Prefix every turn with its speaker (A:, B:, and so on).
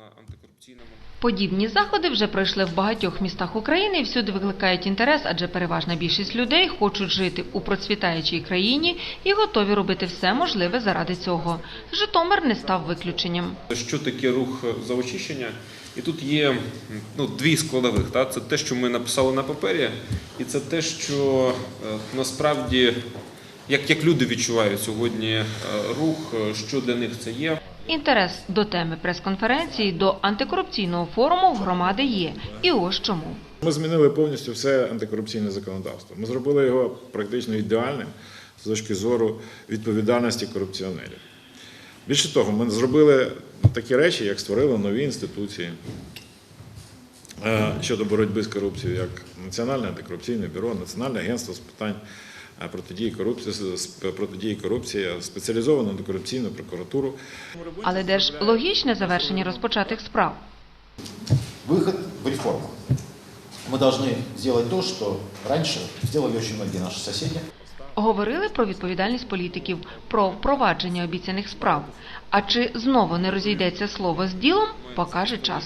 A: на антикорупційному.
B: Подібні заходи вже пройшли в багатьох містах України і всюди викликають інтерес, адже переважна більшість людей хочуть жити у процвітаючій країні і готові робити все можливе заради цього. Житомир не став виключенням.
A: Що таке рух за очищення? І тут є ну, дві складових. Та? Це те, що ми написали на папері, і це те, що е, насправді як, як люди відчувають сьогодні е, рух, е, що для них це є.
B: Інтерес до теми прес-конференції до антикорупційного форуму в громади є. І ось чому.
C: Ми змінили повністю все антикорупційне законодавство. Ми зробили його практично ідеальним з точки зору відповідальності корупціонерів. Більше того, ми зробили такі речі, як створили нові інституції е, щодо боротьби з корупцією, як Національне антикорупційне бюро, Національне агентство з питань протидії корупції, з протидії корупції, спеціалізовану антикорупційну прокуратуру.
B: Але де ж логічне завершення розпочатих справ?
D: Выход в реформу. Мы должны сделать то, что раньше сделали очень многие наши соседи.
B: Говорили про відповідальність політиків, про впровадження обіцяних справ. А чи знову не розійдеться слово з ділом, покаже час.